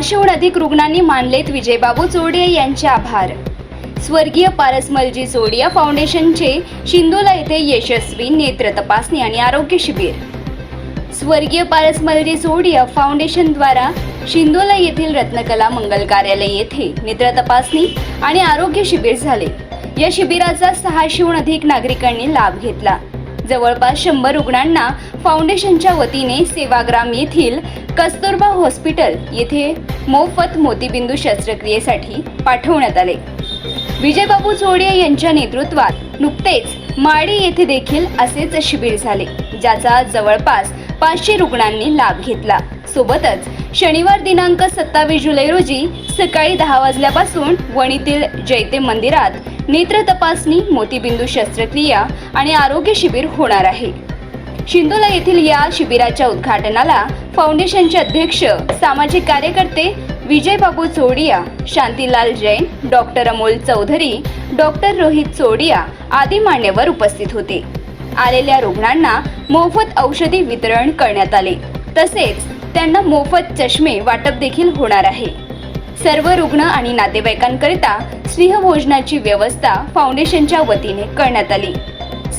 सहाशेहून अधिक रुग्णांनी मानलेत विजयबाबू जोडिया यांचे आभार. स्वर्गीय पारसमलजी चोडिया फाउंडेशनचे शिंदोला येथे यशस्वी नेत्र तपासणी आणि आरोग्य शिबिर. स्वर्गीय पारसमलजी चोडिया फाउंडेशनद्वारा शिंदोला येथील रत्नकला मंगल कार्यालय येथे नेत्र तपासणी आणि आरोग्य शिबिर झाले. या शिबिराचा सहाशेहून अधिक नागरिकांनी लाभ घेतला. जवळपास शंभर रुग्णांना फाउंडेशनच्या वतीने सेवाग्राम येथील कस्तुरबा हॉस्पिटल येथे मोफत मोतीबिंदू शस्त्रक्रियेसाठी पाठवण्यात आले. विजयबाबू झोडिया यांच्या नेतृत्वात नुकतेच माडी येथे देखील असेच शिबिर झाले ज्याचा जवळपास पाचशे रुग्णांनी लाभ घेतला. सोबतच शनिवार दिनांक सत्तावीस जुलै रोजी सकाळी दहा वाजल्यापासून वणीतील जैते मंदिरात नेत्र तपासणी मोतीबिंदू शस्त्रक्रिया आणि आरोग्य शिबिर होणार आहे. शिंदोला येथील या शिबिराच्या उद्घाटनाला फाउंडेशनचे अध्यक्ष सामाजिक कार्यकर्ते विजयबाबू चोडिया शांतीलाल जैन डॉक्टर अमोल चौधरी डॉक्टर रोहित चोडिया आदी मान्यवर उपस्थित होते. आलेल्या रुग्णांना मोफत औषधी वितरण करण्यात आले. तसेच त्यांना मोफत चष्मे वाटप देखील होणार आहे. सर्व रुग्ण आणि नातेवाईकांकरिता स्नेहभोजनाची व्यवस्था फाउंडेशनच्या वतीने करण्यात आली.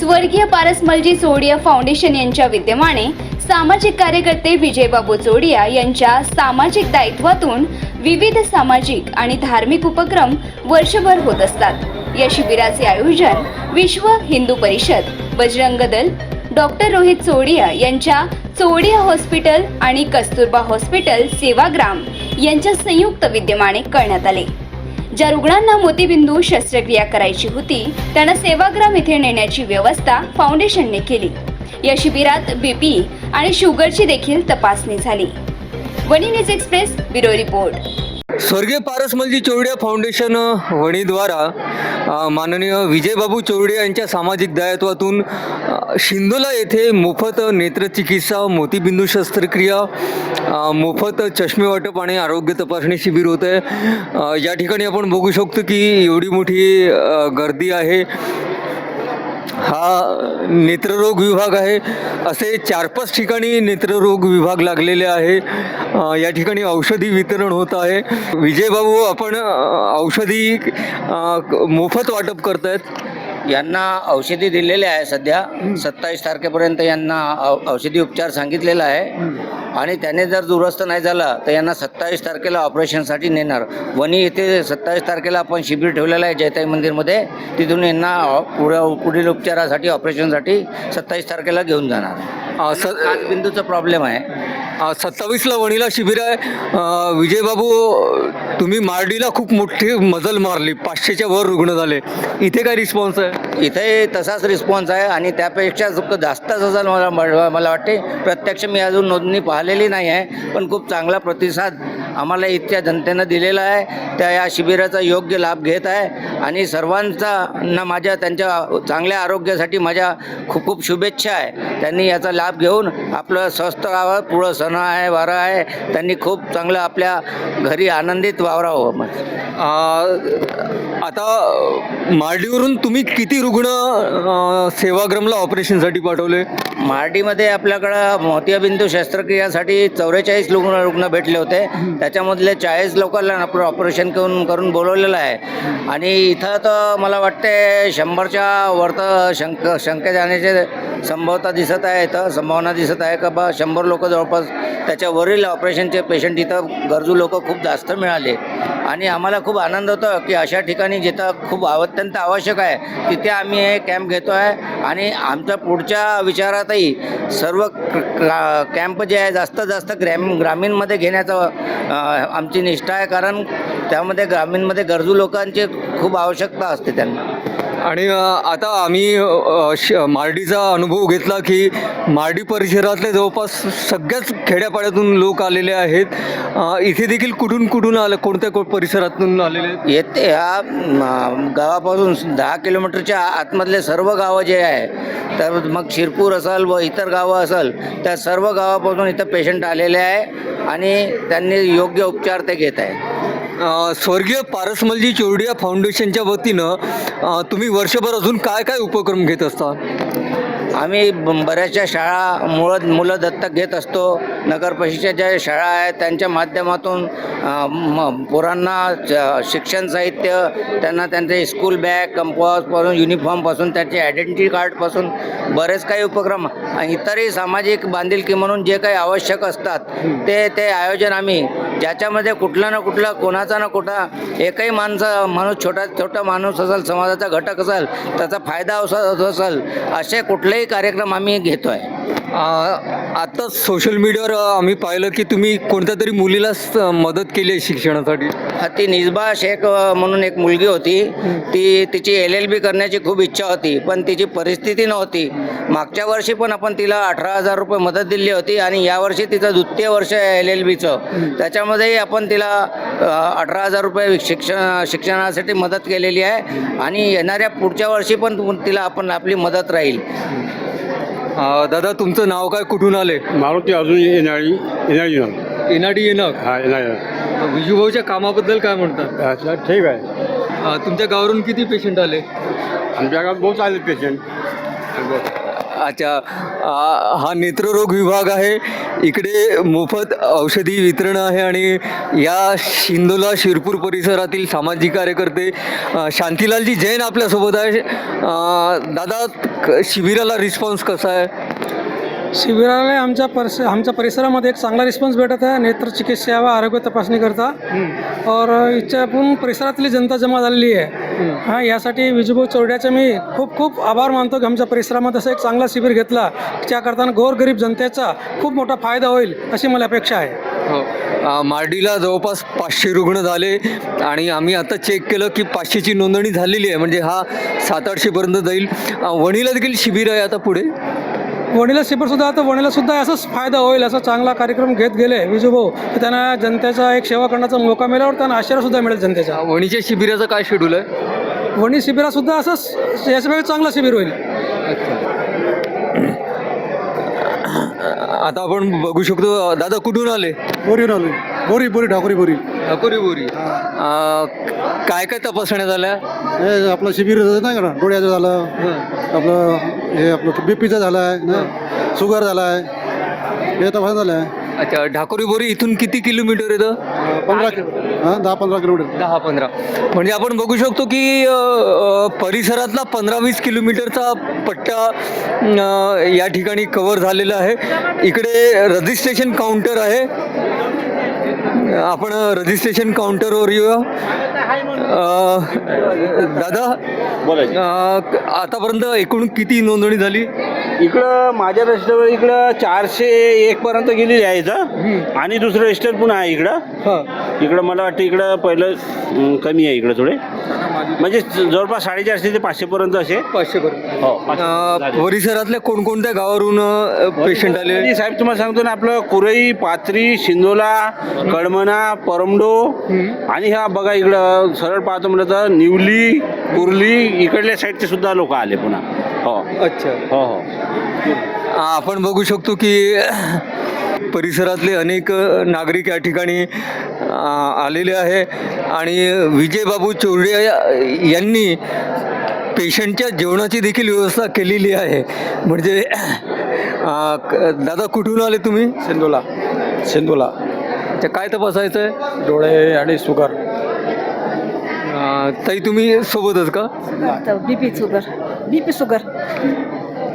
स्वर्गीय पारसमलजी चोडिया फाउंडेशन यांच्या विद्यमाने सामाजिक कार्यकर्ते विजयबाबू चोडिया यांच्या सामाजिक दायित्वातून विविध सामाजिक आणि धार्मिक उपक्रम वर्षभर होत असतात. या शिबिराचे आयोजन विश्व हिंदू परिषद बजरंग दल डॉक्टर रोहित चोडिया यांच्या चोडिया हॉस्पिटल आणि कस्तुरबा हॉस्पिटल सेवाग्राम यांच्या संयुक्त विद्यमाने करण्यात आले. ज्या रुग्णांना मोतीबिंदू शस्त्रक्रिया करायची होती त्यांना सेवाग्राम येथे नेण्याची व्यवस्था फाउंडेशनने केली. या शिबिरात बीपी आणि शुगरची देखील तपासणी झाली. Wani news express bureau report. स्वर्गीय पारसमलजी चौडिया फाउंडेशन वणीद्वारा माननीय विजयबाबू चौडिया यांच्या सामाजिक दायित्वातून शिंदोला येथे मोफत नेत्रचिकित्सा मोतीबिंदू शस्त्रक्रिया मोफत चष्मे वाटप आणि आरोग्य तपासणी शिबिर होत आहे. या ठिकाणी आपण बघू शकतो की एवढी मोठी गर्दी आहे. हा नेत्ररोग विभाग आहे. असे चार पाच ठिकाणी नेत्ररोग विभाग लागलेले आहे. या ठिकाणी औषधी वितरण होत आहे. विजयबाबू आपण औषधी मोफत वाटप करतायत. यांना औषधी दिलेले आहे सध्या. सत्तावीस तारखेपर्यंत यांना औषधी उपचार सांगितलेला आहे. आणि त्याने जर दुरुस्त नाही झाला तर यांना सत्तावीस तारखेला ऑपरेशनसाठी नेणार. वणी येथे सत्तावीस तारखेला आपण शिबिर ठेवलेलं आहे जयताई मंदिरमध्ये. तिथून यांना पुढं पुढील उपचारासाठी ऑपरेशनसाठी सत्तावीस तारखेला घेऊन जाणार आज बिंदूचा प्रॉब्लेम आहे. सत्तावीसला वणीला शिबिर आहे. विजयबाबू तुम्ही मार्डीला खूप मोठी मजल मारली. पाचशेच्या वर रुग्ण झाले. इथे काय रिस्पॉन्स आहे? इथे तसाच रिस्पॉन्स आहे आणि त्यापेक्षा जास्तच असेल मला मला मला वाटते. प्रत्यक्ष मी अजून नोंदणी पाहिलेली नाही आहे पण खूप चांगला प्रतिसाद आम्हाला इतक्या जनतेनं दिलेला आहे. त्या या शिबिराचा योग्य लाभ घेत आहे. आणि सर्वांचा ना माझ्या त्यांच्या चांगल्या आरोग्यासाठी माझ्या खूप खूप शुभेच्छा आहे. त्यांनी याचा लाभ घेऊन आपलं स्वस्थ राहावं पुढं सण आहे वारं आहे. त्यांनी खूप चांगलं आपल्या घरी आनंदित वावरावं. आ, आता मार्डीवरून तुम्ही किती रुग्ण सेवाग्रामला ऑपरेशनसाठी पाठवले? मार्डीमध्ये आपल्याकडं मोतियाबिंदू शस्त्रक्रियासाठी चौवेचाळीस रुग्ण रुग्ण भेटले होते. त्याच्यामधले चाळीस लोकांना आपण ऑपरेशन करून करून बोलवलेलं आहे. आणि इथं तर मला वाटते शंभरच्या वरतं शंक शंका जाण्याचे संभवता दिसत आहे. इथं संभावना दिसत आहे का बा? शंभर लोक जवळपास त्याच्यावरील ऑपरेशनचे पेशंट इथं गरजू लोक खूप जास्त मिळाले. आणि आम्हाला खूप आनंद होतो की अशा ठिकाणी जिथं खूप अत्यंत आवश्यक आहे तिथे आम्ही हे कॅम्प घेतो आहे आणि आमच्या पुढच्या विचारातही सर्व कॅम्प जे आहे जास्तीत जास्त ग्रॅम ग्रामीणमध्ये घेण्याचं आमची निष्ठा आहे. कारण त्यामध्ये ग्रामीणमध्ये गरजू लोकांची खूप आवश्यकता असते त्यांना. आणि आता आम्ही श- मार्डीचा अनुभव घेतला की मार्डी परिसरातले जवळपास सगळ्याच खेड्यापाड्यातून लोक आलेले आहेत. इथे देखील कुठून कुठून आलं कोणत्या को- परिसरातून आलेले येत येते ह्या गावापासून दहा किलोमीटरच्या आतमधले सर्व गावं जे आहे तर मग शिरपूर असेल व इतर गावं असेल त्या सर्व गावापासून इथं पेशंट आलेले आहे आणि त्यांनी योग्य उपचार ते घेत आहेत. स्वर्गीय पारसमलजी चोरडिया फाउंडेशनच्या वतीनं तुम्ही वर्षभर अजून काय काय उपक्रम घेत असता? आम्ही ब- बऱ्याचशा शाळा मुळं मुलं दत्तक घेत असतो. नगर परिषदेच्या ज्या शाळा आहेत त्यांच्या माध्यमातून म पोरांना शिक्षण साहित्य त्यांना त्यांचे स्कूल बॅग कंपॉसपासून युनिफॉर्मपासून त्यांचे आयडेंटिटी कार्डपासून बरेच काही उपक्रम आणि इतरही सामाजिक बांधिलकी म्हणून जे काही आवश्यक असतात ते ते आयोजन आम्ही ज्याच्यामध्ये कुठला ना कुठला कोणाचा ना कुठला एकही माणसं माणूस छोटा छोटा माणूस असेल समाजाचा घटक असेल त्याचा फायदा असं असेल असे कुठलेही कार्यक्रम आम्ही घेतो आहे आता सोशल मीडियावर आम्ही पाहिलं की तुम्ही कोणत्या तरी मुलीला मदत केली आहे शिक्षणासाठी? ती निजबा शेख म्हणून एक मुलगी होती. ती तिची एल एल बी करण्याची खूप इच्छा होती पण तिची परिस्थिती नव्हती. मागच्या वर्षी पण आपण तिला अठरा हजार रुपये मदत दिली होती आणि यावर्षी तिचं द्वितीय वर्ष आहे एल एल बीचं त्याच्यामध्येही आपण तिला अठरा हजार रुपये शिक्षण शिक्षणासाठी मदत केलेली आहे. आणि येणाऱ्या पुढच्या वर्षी पण तिला आपण आपली मदत राहील. अ, दादा तुमचं नाव काय? कुठून आले? मारुती अजून येणारी येणारी ना एनआडी येणं हा येणारी विजूभाऊच्या कामाबद्दल काय म्हणतात? अच्छा ठीक आहे. अ, तुमच्या गावावरून किती पेशंट आले? आमच्या गावात बहुत आले पेशंट अच्छा हा नेत्ररोग विभाग आहे. इकडे मोफत औषधी वितरण आहे आणि या शिंदोला शिरपूर परिसरातील सामाजिक कार्यकर्ते शांतीलालजी जैन आपल्यासोबत आहे. दादा क- शिबिराला रिस्पॉन्स कसा आहे? शिबिराला आमच्या परिस आमच्या परिसरामध्ये एक चांगला रिस्पॉन्स भेटत आहे. नेत्र चिकित्सा व आरोग्य तपासणी करता. और इच्छापून परिसरातली जनता जमा झालेली आहे. हां यासाठी विजूभाऊ चोरड्याचे मी खूप खूप आभार मानतो की आमच्या परिसरामध्ये असं एक चांगला शिबिर घेतला. त्याकरताना गोरगरीब जनतेचा खूप मोठा फायदा होईल अशी मला अपेक्षा आहे. हो. मार्डीला जवळपास पाचशे रुग्ण झाले आणि आम्ही आता चेक केलं की पाचशेची नोंदणी झालेली आहे. म्हणजे हा सात आठशेपर्यंत जाईल. वणीला देखील शिबिर आहे आता पुढे. वणीला शिबिरसुद्धा आता वणीला सुद्धा असाच फायदा होईल असा चांगला कार्यक्रम घेत गेले. विजूभाऊ तर त्यांना जनतेचा एक सेवा करण्याचा मौका मिळाला त्यांना आशीर्वादसुद्धा मिळेल जनतेचा. वणीच्या शिबिराचं काय शेड्यूल आहे? वणी शिबिरासुद्धा असंच याच्यापेक्षा चांगला शिबिर होईल. आता आपण बघू शकतो दादा कुठून आले? बोरी आलो बोरी बोरी ढाकोरी बोरी. अकोरी बोरी. काय काय तपासण्यात आल्या हे आपलं शिबिर नाही का ना? डोळ्याचं झालं. आपलं हे आपलं बी पीचं झालं आहे ना शुगर झालं आहे हे तपास झालं आहे अच्छा ढाकोरी बोरी इथून किती किलोमीटर येतं? पंधरा हां? दहा पंधरा किलोमीटर. दहा पंधरा. म्हणजे आपण बघू शकतो की अ, अ, परिसरातला पंधरा वीस किलोमीटरचा पट्टा अ, या ठिकाणी कव्हर झालेला आहे. इकडे रजिस्ट्रेशन काउंटर आहे. आपण रजिस्ट्रेशन काउंटरवर येऊया. दादा आतापर्यंत एकूण किती नोंदणी झाली? इकडं माझ्या रजिस्टरवर इकडं चारशे एक पर्यंत गेलेली आहे इथं. आणि दुसरं रजिस्टर पण आहे इकडं. इकडं मला वाटतं इकडं पहिलं कमी आहे इकडं थोडे. म्हणजे जवळपास साडेचारशे ते पाचशे पर्यंत असे. पाचशे पर्यंत हो. अ, परिसरातल्या कोणकोणत्या गावावरून पेशंट आले? आणि साहेब तुम्हाला सांगतो ना आपलं कुरई पात्री शिंदोला कडमना परमडो आणि ह्या बघा इकडं सरळ पाहतो म्हटलं तर निवली कुर्ली इकडल्या साईडचे सुद्धा लोक आले पुन्हा. हो. अच्छा. हो हो. आपण बघू शकतो की परिसरातले अनेक नागरिक या ठिकाणी आलेले आहे. आणि विजयबाबू चौरे या- यांनी पेशंटच्या जेवणाची देखील व्यवस्था केलेली आहे. म्हणजे दादा कुठून आले तुम्ही? सिंधूला. सिंधूला. ते काय तपासायचं आहे डोळे आणि शुगर. अ, ताई तुम्ही सोबतच का? BP sugar. BP sugar.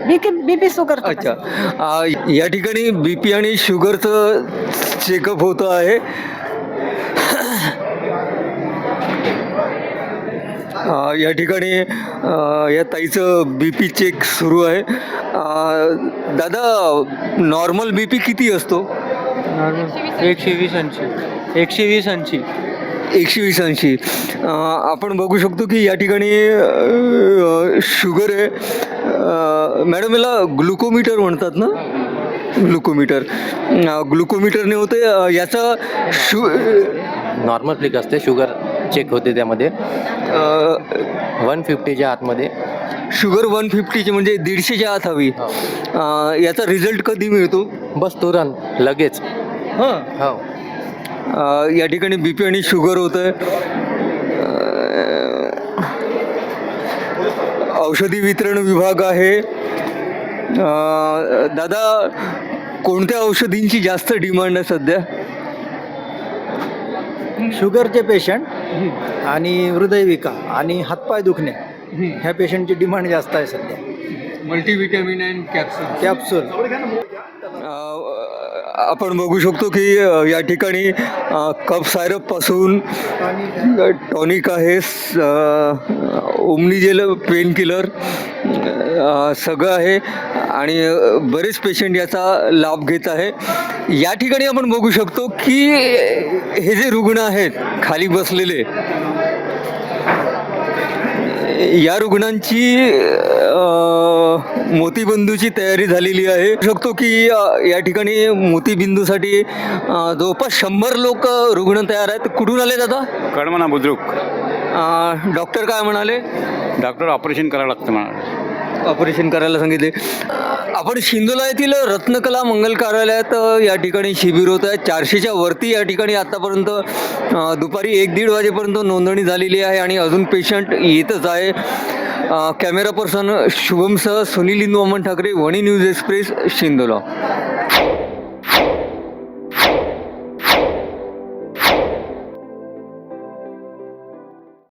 BP BP sugar अच्छा. अ, या ठिकाणी बी पी आणि शुगरचं चेकअप होतं आहे. अ, या ठिकाणी या ताईचं बी पी चेक सुरू आहे. दादा नॉर्मल बी पी किती असतो? एकशे वीस ऐंशी एकशे वीस ऐंशी एकशे वीस ऐंशी आपण बघू शकतो की या ठिकाणी शुगर आहे. मॅडम याला ग्लुकोमीटर म्हणतात ना? ग्लुकोमीटर. ग्लुकोमीटरने होते याचा शु नॉर्मल फ्लिक असते शुगर चेक होते त्यामध्ये. वन फिफ्टीच्या आतमध्ये. शुगर वन फिफ्टीची म्हणजे दीडशेच्या आत हवी. अ, याचा रिझल्ट कधी मिळतो? बस तुरंत लगेच. हां. हो. या ठिकाणी बी पी आणि शुगर होतं आहे औषधी वितरण विभाग आहे. दादा कोणत्या औषधींची जास्त डिमांड आहे सध्या? शुगरचे पेशंट आणि हृदयविका आणि हातपाय दुखणे ह्या पेशंटची डिमांड जास्त आहे सध्या. Multivitamin and capsule. कॅप्सूल. आपण बघू शकतो की या ठिकाणी कप सायरपपासून टॉनिक आहे स- अ, पेन किलर सगळं आहे. आणि बरेच पेशंट याचा लाभ घेत आहे. या ठिकाणी आपण बघू शकतो की हे जे रुग्ण आहेत खाली बसलेले या रुग्णांची मोतीबिंदूची तयारी झालेली आहे. शकतो की या ठिकाणी मोतीबिंदूसाठी जवळपास शंभर लोक रुग्ण तयार आहेत. कुठून आले दादा? कडमना बुद्रुक. डॉक्टर काय म्हणाले? डॉक्टर ऑपरेशन करावं लागतं मला ऑपरेशन करायला सांगितले. आपण शिंदोला येथील रत्नकला मंगल कार्यालयात या ठिकाणी शिबिर होत आहे. चारशेच्या वरती या ठिकाणी आत्तापर्यंत अ, दुपारी एक दीड वाजेपर्यंत नोंदणी झालेली आहे आणि अजून पेशंट येतच आहे. कॅमेरा पर्सन शुभमसह सुनील इंदू अमन ठाकरे वणी न्यूज एक्सप्रेस शिंदोला.